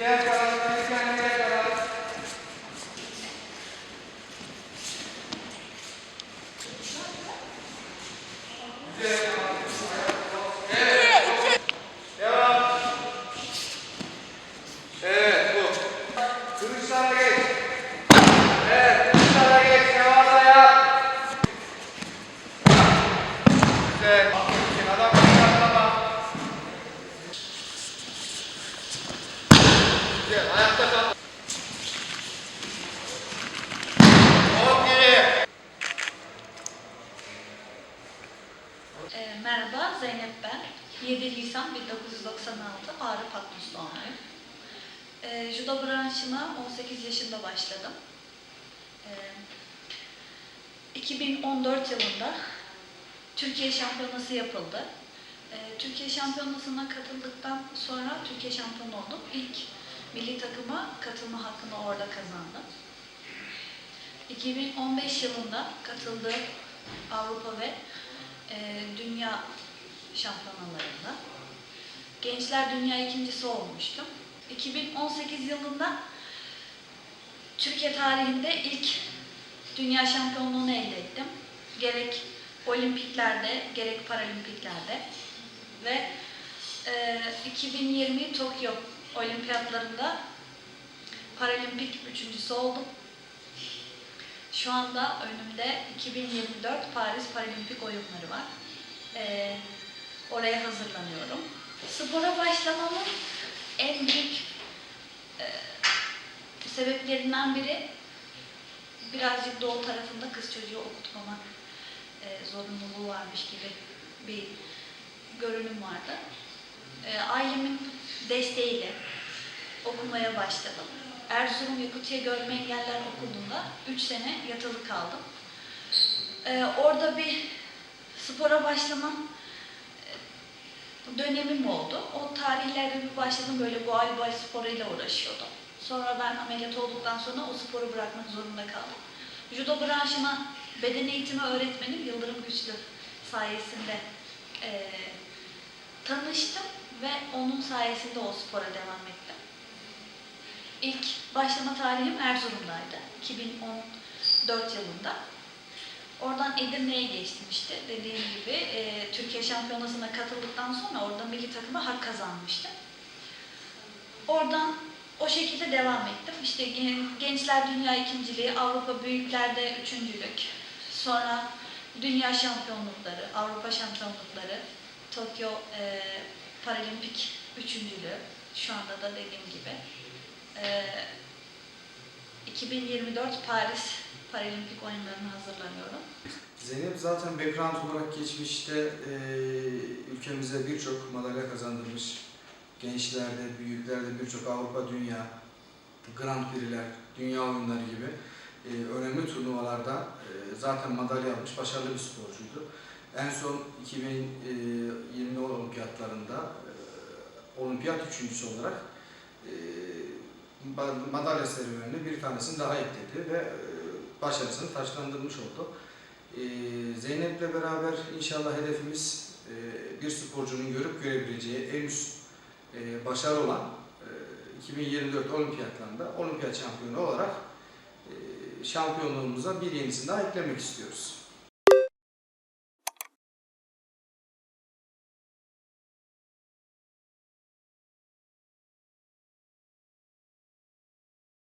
que é para Ee, merhaba, Zeynep ben. 7 Nisan 1996 Ağrı Patmos doğumluyum. E, judo branşına 18 yaşında başladım. Ee, e, 2014 yılında Türkiye şampiyonası yapıldı. Türkiye Şampiyonası'na katıldıktan sonra Türkiye şampiyonu oldum. İlk milli takıma katılma hakkını orada kazandım. 2015 yılında katıldığım Avrupa ve e, Dünya şampiyonalarında Gençler Dünya ikincisi olmuştum. 2018 yılında Türkiye tarihinde ilk dünya şampiyonluğunu elde ettim. Gerek olimpiklerde gerek paralimpiklerde ve e, 2020 Tokyo olimpiyatlarında paralimpik üçüncüsü oldum. Şu anda önümde 2024 Paris Paralimpik oyunları var. Ee, oraya hazırlanıyorum. Spora başlamamın en büyük e, sebeplerinden biri birazcık doğu tarafında kız çocuğu okutmamak e, zorunluluğu varmış gibi bir görünüm vardı. E, ailemin desteğiyle okumaya başladım. Erzurum Yakutiye Görme Engeller Okulu'nda 3 sene yatılı kaldım. Ee, orada bir spora başlamam e, dönemim oldu. O tarihlerde bir başladım böyle voleybol sporuyla uğraşıyordum. Sonra ben ameliyat olduktan sonra o sporu bırakmak zorunda kaldım. Judo branşıma beden eğitimi öğretmenim Yıldırım Güçlü sayesinde e, tanıştım ve onun sayesinde o spora devam ettim. İlk başlama tarihim Erzurum'daydı. 2014 yılında. Oradan Edirne'ye geçtim işte. Dediğim gibi e, Türkiye Şampiyonası'na katıldıktan sonra orada milli takıma hak kazanmıştım. Oradan o şekilde devam ettim. İşte gen- Gençler Dünya ikinciliği, Avrupa Büyüklerde üçüncülük, sonra Dünya Şampiyonlukları, Avrupa Şampiyonlukları, Tokyo e, Paralimpik üçüncülüğü, şu anda da dediğim gibi. Ee, 2024 Paris Paralimpik oyunlarına hazırlanıyorum. Zeynep zaten background olarak geçmişte e, ülkemize birçok madalya kazandırmış. Gençlerde, büyüklerde birçok Avrupa, Dünya, Grand Prix'ler, Dünya oyunları gibi e, önemli turnuvalarda e, zaten madalya almış, başarılı bir sporcuydu. En son 2020 olimpiyatlarında e, olimpiyat üçüncüsü olarak e, madalya serüvenine bir tanesini daha ekledi ve e, başarısını taçlandırmış oldu. Ee, Zeynep'le beraber inşallah hedefimiz e, bir sporcunun görüp görebileceği en üst e, başarı olan e, 2024 olimpiyatlarında olimpiyat şampiyonu olarak e, şampiyonluğumuza bir yenisini daha eklemek istiyoruz.